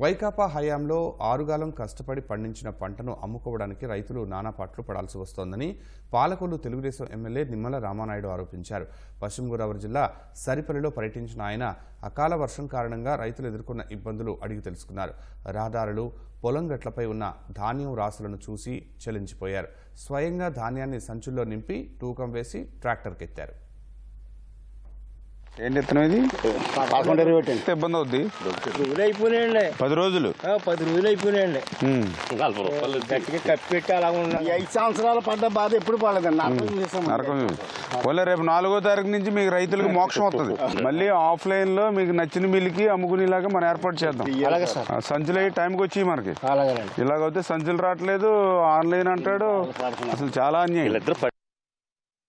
వైకాపా హయాంలో ఆరుగాలం కష్టపడి పండించిన పంటను అమ్ముకోవడానికి రైతులు నానాపాట్లు పడాల్సి వస్తోందని పాలకొల్లు తెలుగుదేశం ఎమ్మెల్యే నిమ్మల రామానాయుడు ఆరోపించారు. పశ్చిమ గోదావరి జిల్లా సరిపల్లిలో పర్యటించిన ఆయన అకాల వర్షం కారణంగా రైతులు ఎదుర్కొన్న ఇబ్బందులు అడిగి తెలుసుకున్నారు. రహదారులు పొలం గట్లపై ఉన్న ధాన్యం రాసులను చూసి చెలించిపోయారు. స్వయంగా ధాన్యాన్ని సంచుల్లో నింపి తూకం వేసి ట్రాక్టర్కెత్తారు. ఏంటి ఇత్తనం ఇది? పదకొండు ఇరవై ఇబ్బంది అవుద్ది? రోజులు అయిపోయినాయండి పది రోజులు? ఆ, పది రోజులు అయిపోయినాయండి ఉమ్. గట్టిగా కప్పెట్టి అలా ఉన్నాయి ఐదు సంవత్సరాలు పడ్డ బాధ ఎప్పుడు పడలేదండి. నరకం పోలే రేపు నాలుగో తారీఖు నుంచి మీకు రైతులకు మోక్షం వస్తుంది మళ్ళీ ఆఫ్లైన్లో మీకు నచ్చిన మిల్లుకి అమ్ముకునేలాగా మనం ఏర్పాటు చేద్దాం. సంచులు అయ్యి టైంకి వచ్చి మనకి. ఇలాగైతే సంచులు రావట్లేదు ఆన్లైన్ అంటాడు. అసలు చాలా అన్యాయం.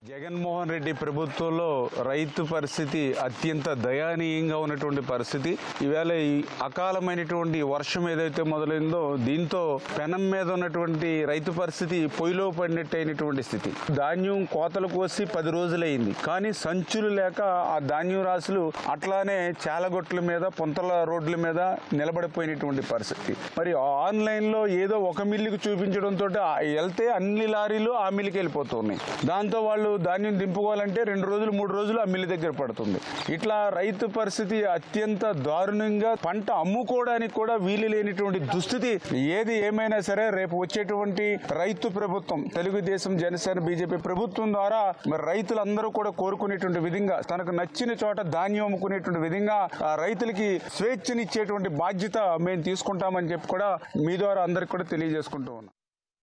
జగన్మోహన్ రెడ్డి ప్రభుత్వంలో రైతు పరిస్థితి అత్యంత దయనీయంగా ఉన్నటువంటి పరిస్థితి. ఈవేళ ఈ అకాలమైనటువంటి వర్షం ఏదైతే మొదలైందో దీంతో పెనం మీద ఉన్నటువంటి రైతు పరిస్థితి పొయ్యిలో పడినట్టు అయినటువంటి స్థితి. ధాన్యం కోతలు కోసి పది రోజులైంది. కానీ సంచులు లేక ఆ ధాన్యం రాసులు అట్లానే చాలగొట్ల మీద పొంతల రోడ్ల మీద నిలబడిపోయినటువంటి పరిస్థితి. మరి ఆన్లైన్లో ఏదో ఒక మిల్లుకి చూపించడంతో వెళ్తే అన్ని లారీలు ఆ మిల్లుకి వెళ్ళిపోతున్నాయి. దాంతో వాళ్ళు ధాన్యం దింపుకోవాలంటే రెండు రోజులు మూడు రోజులు ఆ మిల్లు దగ్గర పడుతుంది. ఇట్లా రైతు పరిస్థితి అత్యంత దారుణంగా పంట అమ్ముకోవడానికి కూడా వీలు లేనిటువంటి దుస్థితి. ఏది ఏమైనా సరే రేపు వచ్చేటువంటి రైతు ప్రభుత్వం తెలుగుదేశం జనసేన బీజేపీ ప్రభుత్వం ద్వారా మరి రైతులందరూ కూడా కోరుకునేటువంటి విధంగా తనకు నచ్చిన చోట ధాన్యం అమ్ముకునేటువంటి విధంగా ఆ రైతులకి స్వేచ్ఛనిచ్చేటువంటి బాధ్యత మేము తీసుకుంటామని చెప్పి కూడా మీ ద్వారా అందరికి కూడా తెలియజేసుకుంటూ ఉన్నాం.